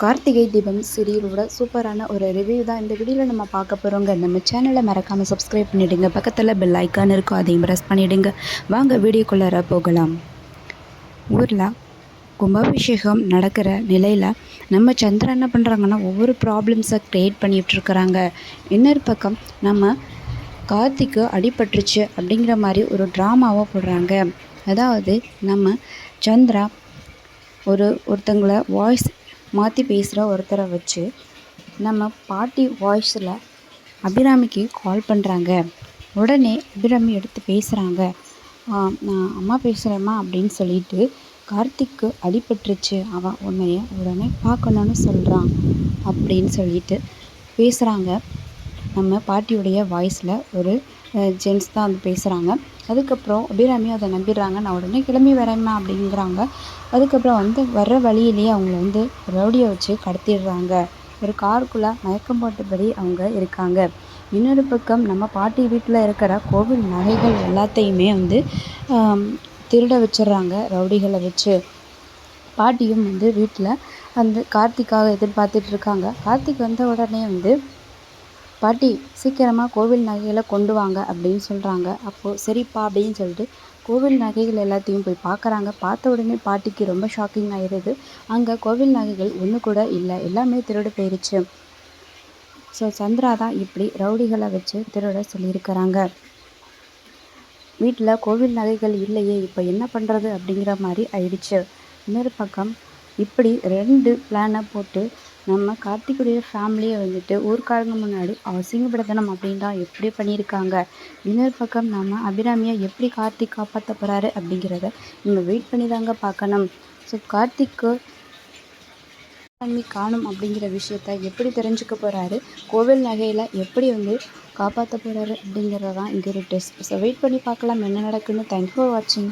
கார்த்திகை தீபம் சீரியலோட சூப்பரான ஒரு ரிவ்யூ தான் இந்த வீடியோவில் நம்ம பார்க்க போகிறோங்க நம்ம சேனலை மறக்காமல் சப்ஸ்கிரைப் பண்ணிவிடுங்க பக்கத்தில் பெல் ஐக்கான் இருக்கும் அதையும் ப்ரெஸ் பண்ணிவிடுங்க வாங்க வீடியோக்குள்ளார போகலாம். ஊரில் கும்பாபிஷேகம் நடக்கிற நிலையில் நம்ம சந்திரா என்ன பண்ணுறாங்கன்னா ஒவ்வொரு ப்ராப்ளம்ஸை க்ரியேட் பண்ணிகிட்ருக்குறாங்க இன்னொரு பக்கம் நம்ம கார்த்திக்கு அடிபட்டுருச்சு அப்படிங்கிற மாதிரி ஒரு ட்ராமாவாக போடுறாங்க. அதாவது நம்ம சந்திரா ஒரு ஒருத்தங்களை வாய்ஸ் மாற்றி பேசுகிற ஒருத்தரை வச்சு நம்ம பாட்டி வாய்ஸில் அபிராமிக்கு கால் பண்ணுறாங்க உடனே அபிராமி எடுத்து பேசுகிறாங்க நான் அம்மா பேசுகிறேம்மா அப்படின்னு சொல்லிட்டு கார்த்திக்கு அடிபட்டுருச்சு. அவன் உன்னைய உடனே பார்க்கணுன்னு சொல்கிறான் அப்படின்னு சொல்லிட்டு பேசுகிறாங்க நம்ம பாட்டியுடைய வாய்ஸில் ஒரு ஜென்ஸ் தான் வந்து பேசுகிறாங்க அதுக்கப்புறம் அபிராமியும் அதை நம்பிடுறாங்க. நான் உடனே கிளம்பி வரேம்மா அப்படிங்கிறாங்க. அதுக்கப்புறம் வந்து வர்ற வழியிலேயே அவங்கள வந்து ரவுடியை வச்சு கடத்திடுறாங்க. ஒரு காருக்குள்ளே மயக்கம் போட்டபடி அவங்க இருக்காங்க. இன்னொரு பக்கம் நம்ம பாட்டி வீட்டில் இருக்கிற கோவில் நகைகள் எல்லாத்தையுமே வந்து திருட வச்சிடுறாங்க ரவுடிகளை வச்சு. பாட்டியும் வந்து வீட்டில் அந்த கார்த்திக்காக எதிர்பார்த்துட்டு இருக்காங்க. கார்த்திக் வந்த உடனே வந்து பாட்டி சீக்கிரமாக கோவில் நகைகளை கொண்டு வாங்க அப்படின்னு சொல்கிறாங்க அப்போது சரிப்பா அப்படின்னு சொல்லிட்டு கோவில் நகைகள் எல்லாத்தையும் போய் பார்க்குறாங்க. பார்த்த உடனே பாட்டிக்கு ரொம்ப ஷாக்கிங் ஆயிடுது அங்கே கோவில் நகைகள் ஒன்று கூட இல்லை. எல்லாமே திருடு போயிடுச்சு ஸோ சந்திரா தான் இப்படி ரவுடிகளை வச்சு திருட சொல்லியிருக்கிறாங்க. வீட்டில் கோவில் நகைகள் இல்லையே இப்போ என்ன பண்ணுறது அப்படிங்கிற மாதிரி ஆயிடுச்சு. இன்னொரு பக்கம் இப்படி ரெண்டு பிளானை போட்டு நம்ம கார்த்திக்குடைய ஃபேமிலியை வந்துட்டு ஊர்க்காரங்க முன்னாடி அசிங்கப்படுத்தணும் அப்படின் தான் எப்படி பண்ணியிருக்காங்க? இன்னொரு பக்கம் நம்ம அபிராமியை எப்படி கார்த்திக் காப்பாற்ற போகிறாரு அப்படிங்கிறத நம்ம வெயிட் பண்ணி தாங்க பார்க்கணும். ஸோ கார்த்திக்கு தன்மை காணும் அப்படிங்கிற விஷயத்த எப்படி தெரிஞ்சுக்க போகிறாரு கோவில் நகையில் எப்படி வந்து காப்பாற்ற போகிறாரு அப்படிங்கிறது தான் இங்கே ஒரு டெஸ்ட் ஸோ வெயிட் பண்ணி பார்க்கலாம் என்ன நடக்குன்னு. தேங்க்யூ ஃபார் வாட்சிங்